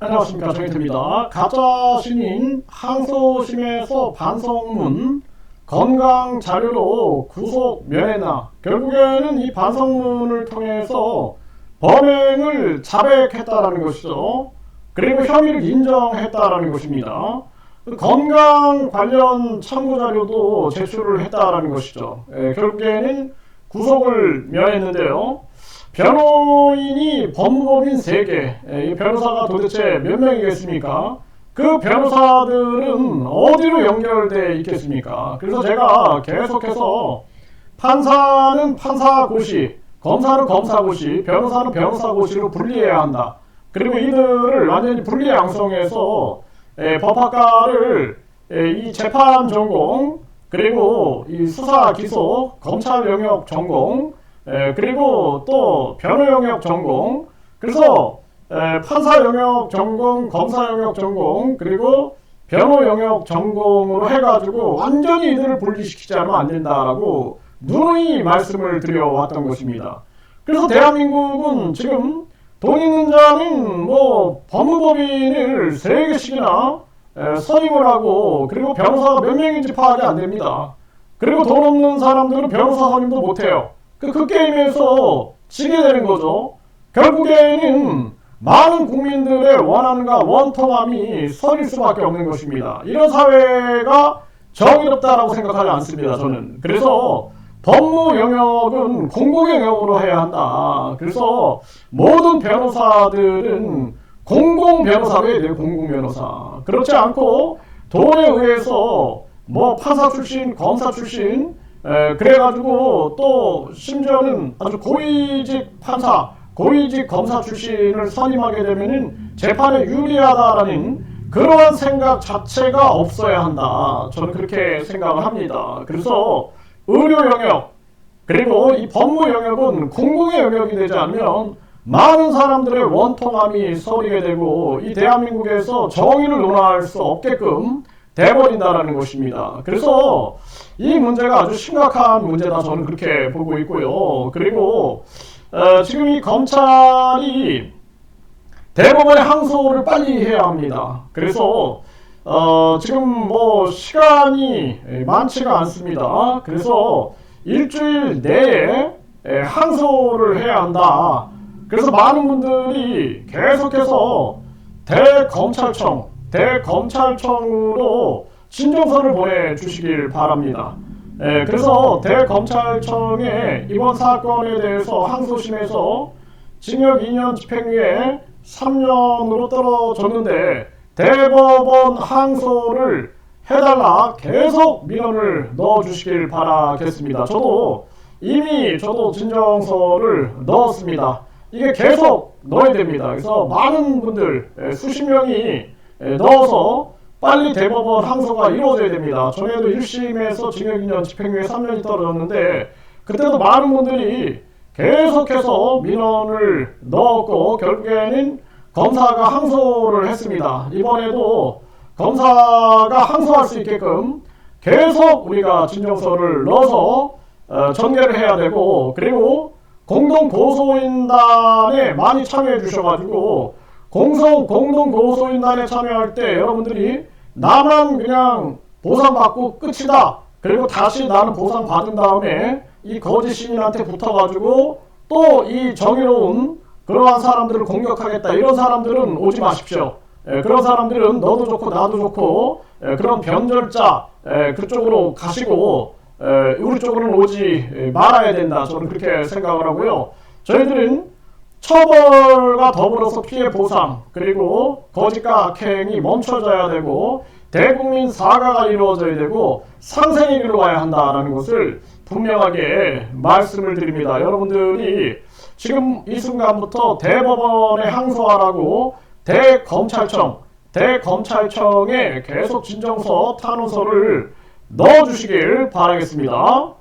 안녕하십니까 정혜태입니다. 가짜 신인 항소심에서 반성문 건강 자료로 구속 면회나 결국에는 이 반성문을 통해서 범행을 자백했다라는 것이죠. 그리고 혐의를 인정했다라는 것입니다. 그 건강 관련 참고 자료도 제출을 했다라는 것이죠. 예, 결국에는 구속을 면했는데요. 변호인이 법무법인 3개, 이 변호사가 도대체 몇 명이겠습니까? 그 변호사들은 어디로 연결돼 있겠습니까? 그래서 제가 계속해서 판사는 판사 고시, 검사는 검사 고시, 변호사는 변호사 고시로 분리해야 한다. 그리고 이들을 완전히 분리 양성해서 에, 법학과를 에, 이 재판 전공 그리고 이 수사 기소 검찰 영역 전공 에, 그리고 또 변호 영역 전공 그래서 에, 판사 영역 전공 검사 영역 전공 그리고 변호 영역 전공으로 해가지고 완전히 이들을 분리시키지 않으면 안 된다라고 누누이 말씀을 드려왔던 것입니다. 그래서 대한민국은 지금 돈 있는 자는 뭐 법무법인을 세 개씩이나 에, 선임을 하고 그리고 변호사가 몇 명인지 파악이 안 됩니다. 그리고 돈 없는 사람들은 변호사 선임도 못해요. 그, 그 게임에서 지게 되는 거죠. 결국에는 많은 국민들의 원한과 원통함이 서릴 수밖에 없는 것입니다. 이런 사회가 정의롭다라고 생각하지 않습니다. 저는. 그래서 법무 영역은 공공 영역으로 해야 한다. 그래서 모든 변호사들은 공공 변호사로 해야 돼요. 공공 변호사. 그렇지 않고 돈에 의해서 뭐 판사 출신, 검사 출신, 에, 그래가지고 또 심지어는 아주 고위직 판사, 고위직 검사 출신을 선임하게 되면은 재판에 유리하다라는 그러한 생각 자체가 없어야 한다. 저는 그렇게 생각을 합니다. 그래서 의료 영역 그리고 이 법무 영역은 공공의 영역이 되지 않으면 많은 사람들의 원통함이 서리게 되고 이 대한민국에서 정의를 논할 수 없게끔 돼버린다라는 것입니다. 그래서 이 문제가 아주 심각한 문제다 저는 그렇게 보고 있고요. 그리고 어, 지금 이 검찰이 대법원의 항소를 빨리 해야 합니다. 그래서 어, 지금 뭐 시간이 많지가 않습니다. 그래서 일주일 내에 에, 항소를 해야 한다. 그래서 많은 분들이 계속해서 대검찰청, 대검찰청으로 진정서를 보내주시길 바랍니다. 예, 그래서 대검찰청에 이번 사건에 대해서 항소심에서 징역 2년 집행유예 3년으로 떨어졌는데 대법원 항소를 해달라 계속 민원을 넣어주시길 바라겠습니다. 저도 이미 저도 진정서를 넣었습니다. 이게 계속 넣어야 됩니다. 그래서 많은 분들 예, 수십 명이 예, 넣어서 빨리 대법원 항소가 이루어져야 됩니다. 전에도 1심에서 징역 2년 집행유예 3년이 떨어졌는데 그때도 많은 분들이 계속해서 민원을 넣었고 결국에는 검사가 항소를 했습니다. 이번에도 검사가 항소할 수 있게끔 계속 우리가 진정서를 넣어서 어, 전개를 해야 되고 그리고 공동 고소인단에 많이 참여해 주셔가지고 공소 공동 고소인단에 참여할 때 여러분들이 나만 그냥 보상받고 끝이다. 그리고 다시 나는 보상 받은 다음에 이 거짓 시민한테 붙어가지고 또 이 정의로운 그러한 사람들을 공격하겠다. 이런 사람들은 오지 마십시오. 예, 그런 사람들은 너도 좋고 나도 좋고 예, 그런 변절자 예, 그쪽으로 가시고 예, 우리 쪽으로는 오지 말아야 된다. 저는 그렇게 생각을 하고요. 저희들은 처벌과 더불어서 피해 보상 그리고 거짓과 악행이 멈춰져야 되고 대국민 사과가 이루어져야 되고 상생의 길로 가야 한다라는 것을 분명하게 말씀을 드립니다. 여러분들이 지금 이 순간부터 대법원에 항소하라고 대검찰청, 대검찰청에 계속 진정서, 탄원서를 넣어주시길 바라겠습니다.